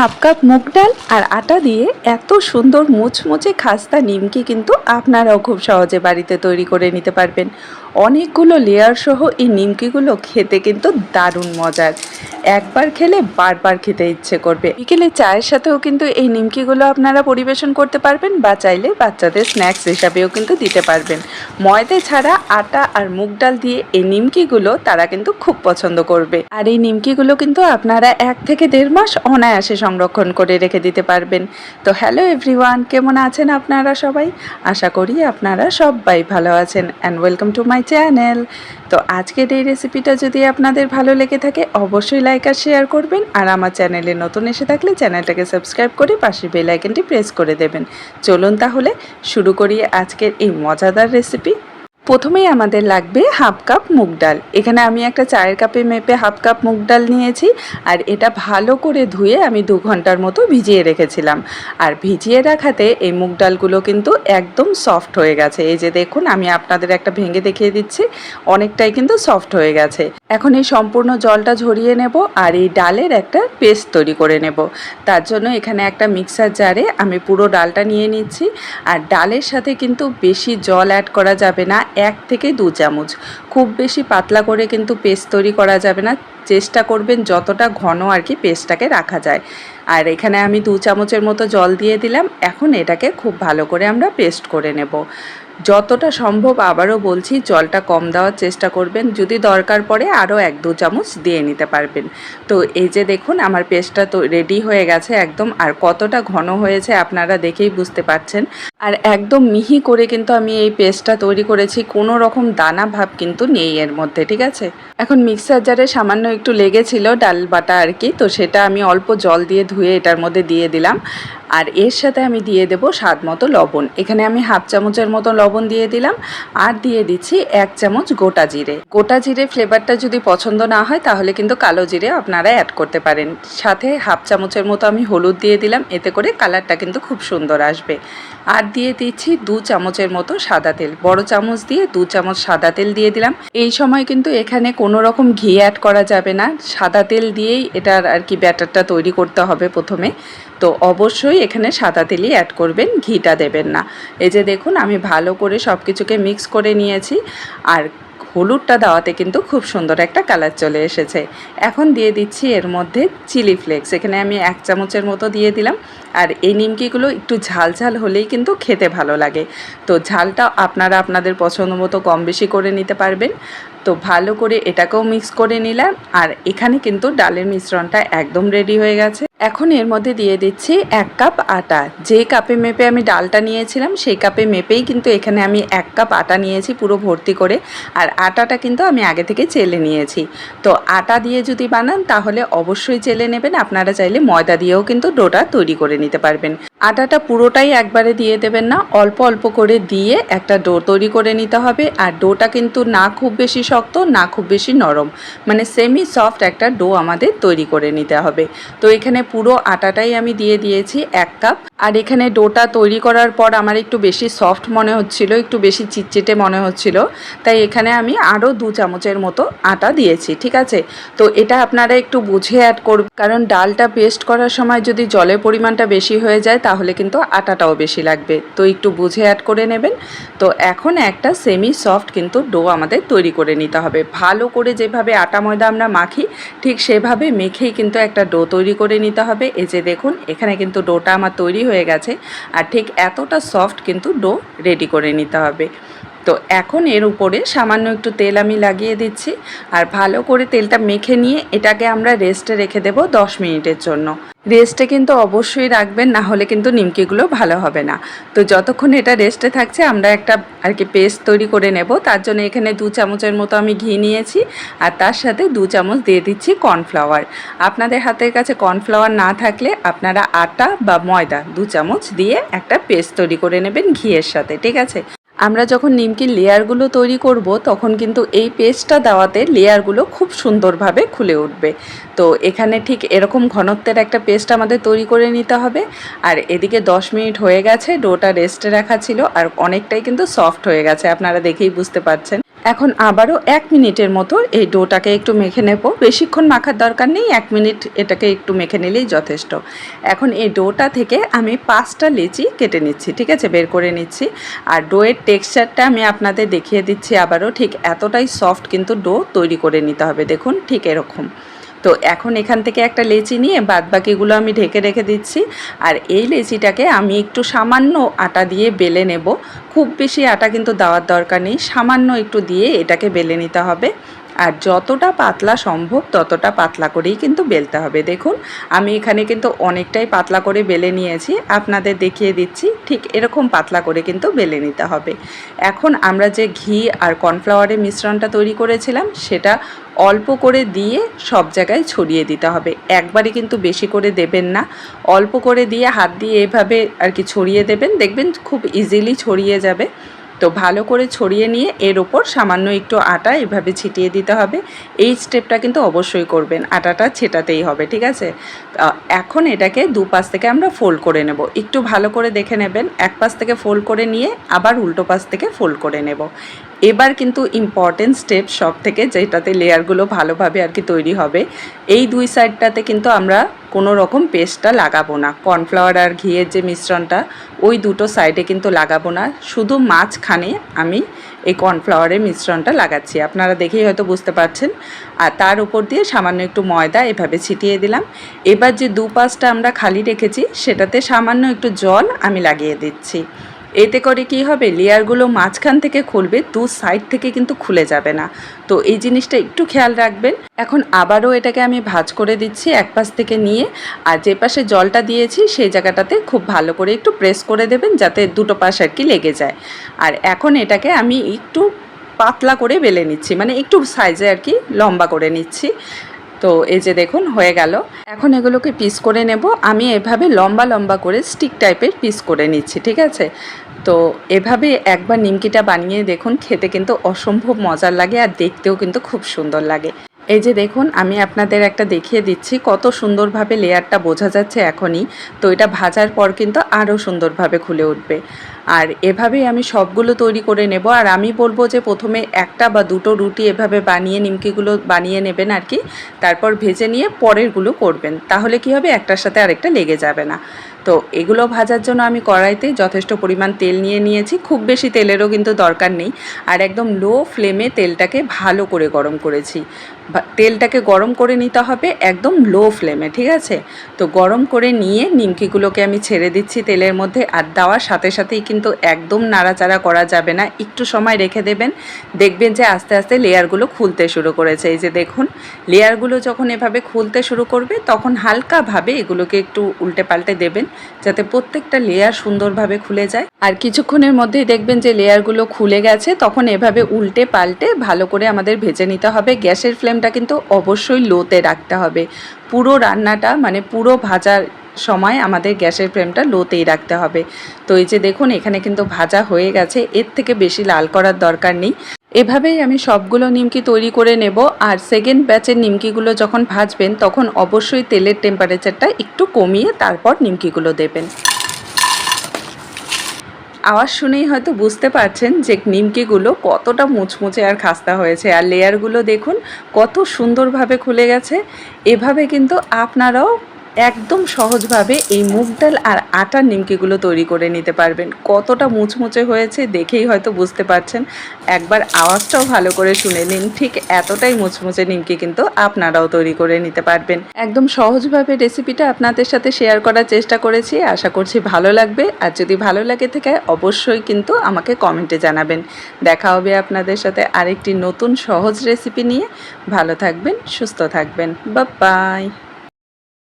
Half cup মুগ ডাল আর আটা দিয়ে এত সুন্দর মুচমুচে খাস্তা নিমকি কিন্তু আপনারাও খুব সহজে বাড়িতে তৈরি করে নিতে পারবেন। অনেকগুলো লেয়ার সহ এই নিমকিগুলো খেতে কিন্তু দারুণ মজার। একবার খেলে বারবার খেতে ইচ্ছে করবে। বিকেলে চায়ের সাথেও কিন্তু এই নিমকিগুলো আপনারা পরিবেশন করতে পারবেন বা চাইলে বাচ্চাদের স্ন্যাক্স হিসাবেও কিন্তু দিতে পারবেন। ময়দা ছাড়া আটা আর মুগ ডাল দিয়ে এই নিমকিগুলো তারা কিন্তু খুব পছন্দ করবে। আর এই নিমকিগুলো কিন্তু আপনারা এক থেকে দেড় মাস অনায়াসে সংরক্ষণ করে রেখে দিতে পারবেন। তো হ্যালো এভরিওয়ান কেমন আছেন আপনারা সবাই? আশা করি আপনারা সবাই ভালো আছেন। And welcome to my channel. তো আজকের এই রেসিপিটা যদি আপনাদের ভালো লেগে থাকে, অবশ্যই লাইক আর শেয়ার করবেন। আর আমার চ্যানেলে নতুন এসে থাকলে চ্যানেলটাকে সাবস্ক্রাইব করে পাশে বেল আইকনটি প্রেস করে দেবেন। চলুন তাহলে শুরু করি আজকের এই মজাদার রেসিপি প্রথমেই আমাদের লাগবে হাফ কাপ মুগ ডাল। এখানে আমি একটা চায়ের কাপে মেপে হাফ কাপ মুগ ডাল নিয়েছি আর এটা ভালো করে ধুয়ে আমি দু ঘণ্টার মতো ভিজিয়ে রেখেছিলাম। আর ভিজিয়ে রাখাতে এই মুগ ডালগুলো কিন্তু একদম সফট হয়ে গেছে। এই যে দেখুন, আমি আপনাদের একটা ভেঙে দেখিয়ে দিচ্ছি, অনেকটাই কিন্তু সফট হয়ে গেছে। এখন এই সম্পূর্ণ জলটা ঝরিয়ে নেব আর এই ডালের একটা পেস্ট তৈরি করে নেব। তার জন্য এখানে একটা মিক্সার জারে আমি পুরো ডালটা নিয়ে নিচ্ছি। আর ডালের সাথে কিন্তু বেশি জল অ্যাড করা যাবে না, এক থেকে দু চামচ। খুব বেশি পাতলা করে কিন্তু পেস্ট তৈরি করা যাবে না। চেষ্টা করবেন যতটা ঘন আর কি পেস্টটাকে রাখা যায়। আর এখানে আমি দু চামচের মতো জল দিয়ে দিলাম। এখন এটাকে খুব ভালো করে আমরা পেস্ট করে নেব। যতটা সম্ভব আবারও বলছি, জলটা কম দেওয়ার চেষ্টা করবেন। যদি দরকার পড়ে আরও এক দু চামচ দিয়ে নিতে পারবেন। তো এই যে দেখুন, আমার পেস্টটা তো রেডি হয়ে গেছে একদম। আর কতটা ঘন হয়েছে আপনারা দেখেই বুঝতে পারছেন। আর একদম মিহি করে কিন্তু আমি এই পেস্টটা তৈরি করেছি। কোনো রকম দানা ভাব কিন্তু নেই এর মধ্যে, ঠিক আছে? এখন মিক্সার জারে সামান্য একটু লেগেছিল ডাল বাটা আর কি। তো সেটা আমি অল্প জল দিয়ে ধুয়ে এটার মধ্যে দিয়ে দিলাম। আর এর সাথে আমি দিয়ে দেব স্বাদ মতো লবণ। এখানে আমি হাফ চামচের মতো লবণ দিয়ে দিলাম আর দিয়ে দিচ্ছি এক চামচ গোটা জিরে। গোটা জিরে ফ্লেভারটা যদি পছন্দ না হয় তাহলে কিন্তু কালো জিরে আপনারা অ্যাড করতে পারেন। সাথে হাফ চামচের মতো আমি হলুদ দিয়ে দিলাম, এতে করে কালারটা কিন্তু খুব সুন্দর আসবে। আর দিয়ে দিচ্ছি দু চামচের মতো সাদা তেল। বড় চামচ দিয়ে দু চামচ সাদা তেল দিয়ে দিলাম। এই সময় কিন্তু এখানে কোনো রকম ঘি অ্যাড করা যাবে না। সাদা তেল দিয়েই এটার আর কি ব্যাটারটা তৈরি করতে হবে প্রথমে। তো অবশ্যই এখানে সাদা তেলই অ্যাড করবেন, ঘিটা দেবেন না। এই যে দেখুন, আমি ভালো করে সব কিছুকে মিক্স করে নিয়েছি, আর হলুদটা দেওয়াতে কিন্তু খুব সুন্দর একটা কালার চলে এসেছে। এখন দিয়ে দিচ্ছি এর মধ্যে চিলি ফ্লেক্স এখানে আমি এক চামচের মতো দিয়ে দিলাম। আর এই নিমকিগুলো একটু ঝাল ঝাল হলেই কিন্তু খেতে ভালো লাগে। তো ঝালটা আপনারা আপনাদের পছন্দ মতো কম বেশি করে নিতে পারবেন। তো ভালো করে এটাকেও মিক্স করে নিলাম। আর এখানে কিন্তু ডালের মিশ্রণটা একদম রেডি হয়ে গেছে। এখন এর মধ্যে দিয়ে দিচ্ছি এক কাপ আটা। যে কাপে মেপে আমি ডালটা নিয়েছিলাম, সেই কাপে মেপেই কিন্তু এখানে আমি এক কাপ আটা নিয়েছি পুরো ভর্তি করে। আর আটাটা কিন্তু আমি আগে থেকে চেলে নিয়েছি। তো আটা দিয়ে যদি বানান, তাহলে অবশ্যই চেলে নেবেন। আপনারা চাইলে ময়দা দিয়েও কিন্তু ডোটা তৈরি করে নিতে পারবেন। আটাটা পুরোটাই একবারে দিয়ে দেবেন না, অল্প অল্প করে দিয়ে একটা ডো তৈরি করে নিতে হবে। আর ডোটা কিন্তু না খুব বেশি শক্ত, না খুব বেশি নরম। মানে সেমি সফট একটা ডো আমাদের তৈরি করে নিতে হবে। তো এখানে পুরো আটাটাই আমি দিয়ে দিয়েছি, এক কাপ। আর এখানে ডোটা তৈরি করার পর আমার একটু বেশি সফট মনে হচ্ছিল, একটু বেশি চিটচিটে মনে হচ্ছিল। তাই এখানে আমি আরও দু চামচের মতো আটা দিয়েছি, ঠিক আছে? তো এটা আপনারা একটু বুঝে অ্যাড করবেন কারণ ডালটা পেস্ট করার সময় যদি জলের পরিমাণটা বেশি হয়ে যায়, তাহলে কিন্তু আটাটাও বেশি লাগবে। তো একটু বুঝে অ্যাড করে নেবেন। তো এখন একটা সেমি সফট কিন্তু ডো আমাদের তৈরি করে নিতে হবে। ভালো করে যেভাবে আটা ময়দা আমরা মাখি, ঠিক সেভাবে মেখেই কিন্তু একটা ডো তৈরি করে নিতে হবে। এই যে দেখুন, এখানে কিন্তু ডোটা আমার তৈরি হয়ে গেছে। আর ঠিক এতটা সফট কিন্তু ডো রেডি করে নিতে হবে। তো এখন এর উপরে সামান্য একটু তেল আমি লাগিয়ে দিচ্ছি। আর ভালো করে তেলটা মেখে নিয়ে এটাকে আমরা রেস্টে রেখে দেব দশ মিনিটের জন্য। রেস্টে কিন্তু অবশ্যই রাখবেন, না হলে কিন্তু নিমকিগুলো ভালো হবে না। তো যতক্ষণ এটা রেস্টে থাকছে, আমরা একটা আর কি পেস্ট তৈরি করে নেব। তার জন্য এখানে দু চামচের মতো আমি ঘি নিয়েছি। আর তার সাথে দু চামচ দিয়ে দিচ্ছি কর্নফ্লাওয়ার আপনাদের হাতের কাছে কর্নফ্লাওয়ার না থাকলে আপনারা আটা বা ময়দা দু চামচ দিয়ে একটা পেস্ট তৈরি করে নেবেন ঘিয়ের সাথে, ঠিক আছে? আমরা যখন নিমকির লেয়ারগুলো তৈরি করব, তখন কিন্তু এই পেস্টটা দেওয়াতে লেয়ারগুলো খুব সুন্দরভাবে খুলে উঠবে। তো এখানে ঠিক এরকম ঘনত্বের একটা পেস্ট আমাদের তৈরি করে নিতে হবে। আর এদিকে 10 মিনিট হয়ে গেছে, ডোটা রেস্টে রাখা ছিল, আর অনেকটাই কিন্তু সফট হয়ে গেছে, আপনারা দেখেই বুঝতে পারছেন। এখন আবারও এক মিনিটের মতো এই ডোটাকে একটু মেখে নেব। বেশিক্ষণ মাখার দরকার নেই, এক মিনিট এটাকে একটু মেখে নিলেই যথেষ্ট। এখন এই ডোটা থেকে আমি পাঁচটা লিচি কেটে নিচ্ছি, ঠিক আছে? বের করে নিচ্ছি। আর ডোয়ের টেক্সচারটা আমি আপনাদের দেখিয়ে দিচ্ছি আবারও, ঠিক এতটাই সফট কিন্তু ডো তৈরি করে নিতে হবে। দেখুন, ঠিক এরকম। তো এখন এখান থেকে একটা লেচি নিয়ে বাদ বাকিগুলো আমি ঢেকে রেখে দিচ্ছি। আর এই লেচিটাকে আমি একটু সামান্য আটা দিয়ে বেলে নেব। খুব বেশি আটা কিন্তু দেওয়ার দরকার নেই। সামান্য একটু দিয়ে এটাকে বেলে নিতে হবে। আর যতটা পাতলা সম্ভব ততটা পাতলা করেই কিন্তু বেলতে হবে। দেখুন, আমি এখানে কিন্তু অনেকটাই পাতলা করে বেলে নিয়েছি। আপনাদের দেখিয়ে দিচ্ছি, ঠিক এরকম পাতলা করে কিন্তু বেলে নিতে হবে। এখন আমরা যে ঘি আর কর্নফ্লাওয়ারের মিশ্রণটা তৈরি করেছিলাম, সেটা অল্প করে দিয়ে সব জায়গায় ছড়িয়ে দিতে হবে। একবারে কিন্তু বেশি করে দেবেন না। অল্প করে দিয়ে হাত দিয়ে এভাবে আর কি ছড়িয়ে দেবেন। দেখবেন খুব ইজিলি ছড়িয়ে যাবে। তো ভালো করে ছড়িয়ে নিয়ে এর ওপর সামান্য একটু আটা এভাবে ছিটিয়ে দিতে হবে। এই স্টেপটা কিন্তু অবশ্যই করবেন। আটাটা ছেটাতেই হবে, ঠিক আছে? এখন এটাকে দু পাশ থেকে আমরা ফোল্ড করে নেব। একটু ভালো করে দেখে নেবেন। এক পাশ থেকে ফোল্ড করে নিয়ে আবার উল্টো পাশ থেকে ফোল্ড করে নেব। এবার কিন্তু ইম্পর্টেন্ট স্টেপ সব থেকে যেটাতে লেয়ারগুলো ভালোভাবে আর কি তৈরি হবে, এই দুই সাইডটাতে কিন্তু আমরা কোনো রকম পেস্টটা লাগাবো না। কর্নফ্লাওয়ার আর ঘিয়ের যে মিশ্রণটা, ওই দুটো সাইডে কিন্তু লাগাবো না। শুধু মাঝখানে আমি এই কর্নফ্লাওয়ারের মিশ্রণটা লাগাচ্ছি। আপনারা দেখেই হয়তো বুঝতে পারছেন। আর তার উপর দিয়ে সামান্য একটু ময়দা এভাবে ছিটিয়ে দিলাম। এবার যে দু পাশটা আমরা খালি রেখেছি, সেটাতে সামান্য একটু জল আমি লাগিয়ে দিচ্ছি। এতে করে কি হবে? লেয়ারগুলো মাঝখান থেকে খুলবে, দু সাইড থেকে কিন্তু খুলে যাবে না। তো এই জিনিসটা একটু খেয়াল রাখবেন। এখন আবারও এটাকে আমি ভাজ করে দিচ্ছি এক পাশ থেকে নিয়ে। আর যে পাশে জলটা দিয়েছি, সেই জায়গাটাতে খুব ভালো করে একটু প্রেস করে দেবেন, যাতে দুটো পাশ আর কি লেগে যায়। আর এখন এটাকে আমি একটু পাতলা করে বেলে নিচ্ছি মানে একটু সাইজে আর কি লম্বা করে নিচ্ছি। তো এই যে দেখুন, হয়ে গেল। এখন এগুলোকে পিস করে নেব। আমি এভাবে লম্বা লম্বা করে স্টিক টাইপের পিস করে নিচ্ছি, ঠিক আছে? তো এভাবে একবার নিমকিটা বানিয়ে দেখুন, খেতে কিন্তু অসম্ভব মজার লাগে আর দেখতেও কিন্তু খুব সুন্দর লাগে। এই যে দেখুন, আমি আপনাদের একটা দেখিয়ে দিচ্ছি, কত সুন্দরভাবে লেয়ারটা বোঝা যাচ্ছে এখনই। তো এটা ভাজার পর কিন্তু আরও সুন্দরভাবে খুলে উঠবে। আর এভাবেই আমি সবগুলো তৈরি করে নেব। আর আমি বলব যে প্রথমে একটা বা দুটো রুটি এভাবে বানিয়ে, নিমকিগুলো বানিয়ে নেবেন আর কি, তারপর ভেজে নিয়ে পরেরগুলো করবেন। তাহলে কি হবে? একটার সাথে আরেকটা লেগে যাবে না। তো এগুলো ভাজার জন্য আমি কড়াইতে যথেষ্ট পরিমাণ তেল নিয়ে নিয়েছি। খুব বেশি তেলেরও কিন্তু দরকার নেই। আর একদম লো ফ্লেমে তেলটাকে ভালো করে গরম করেছি। তেলটাকে গরম করে নিতে হবে একদম লো ফ্লেমে, ঠিক আছে? তো গরম করে নিয়ে নিমকিগুলোকে আমি ছেড়ে দিচ্ছি তেলের মধ্যে। আর দেওয়ার সাথে সাথেই কিন্তু একদম নাড়াচাড়া করা যাবে না। একটু সময় রেখে দেবেন। দেখবেন যে আস্তে আস্তে লেয়ারগুলো খুলতে শুরু করেছে। এই যে দেখুন, লেয়ারগুলো যখন এভাবে খুলতে শুরু করবে, তখন হালকাভাবে এগুলোকে একটু উল্টে পাল্টে দেবেন, যাতে প্রত্যেকটা লেয়ার সুন্দরভাবে খুলে যায়। আর কিছুক্ষণের মধ্যেই দেখবেন যে লেয়ারগুলো খুলে গেছে, তখন এভাবে উল্টে পাল্টে ভালো করে আমাদের ভেজে নিতে হবে। গ্যাসের ফ্লেমটা কিন্তু অবশ্যই লোতে রাখতে হবে। পুরো রান্নাটা মানে পুরো ভাজার সময় আমাদের গ্যাসের ফ্লেমটা লোতেই রাখতে হবে। তো এই যে দেখুন, এখানে কিন্তু ভাজা হয়ে গেছে। এর থেকে বেশি লাল করার দরকার নেই। এভাবেই আমি সবগুলো নিমকি তৈরি করে নেব। আর সেকেন্ড ব্যাচের নিমকিগুলো যখন ভাজবেন, তখন অবশ্যই তেলের টেম্পারেচারটা একটু কমিয়ে তারপর নিমকিগুলো দেবেন। আওয়াজ শুনেই হয়তো বুঝতে পারছেন যে নিমকিগুলো কতটা মুচমুচে আর খাস্তা হয়েছে। আর লেয়ারগুলো দেখুন, কত সুন্দরভাবে খুলে গেছে। এভাবে কিন্তু আপনারাও একদম সহজভাবে এই মুগ ডাল আর আটার নিমকিগুলো তৈরি করে নিতে পারবেন। কতটা মুচমুচে হয়েছে দেখেই হয়তো বুঝতে পারছেন। একবার আওয়াজটাও ভালো করে শুনে নিন, ঠিক এতটাই মুচমুচে নিমকি কিন্তু আপনারাও তৈরি করে নিতে পারবেন। একদম সহজভাবে রেসিপিটা আপনাদের সাথে শেয়ার করার চেষ্টা করেছি, আশা করছি ভালো লাগবে। আর যদি ভালো লাগে থেকে অবশ্যই কিন্তু আমাকে কমেন্টে জানাবেন। দেখা হবে আপনাদের সাথে আরেকটি নতুন সহজ রেসিপি নিয়ে। ভালো থাকবেন, সুস্থ থাকবেন। বা বাই।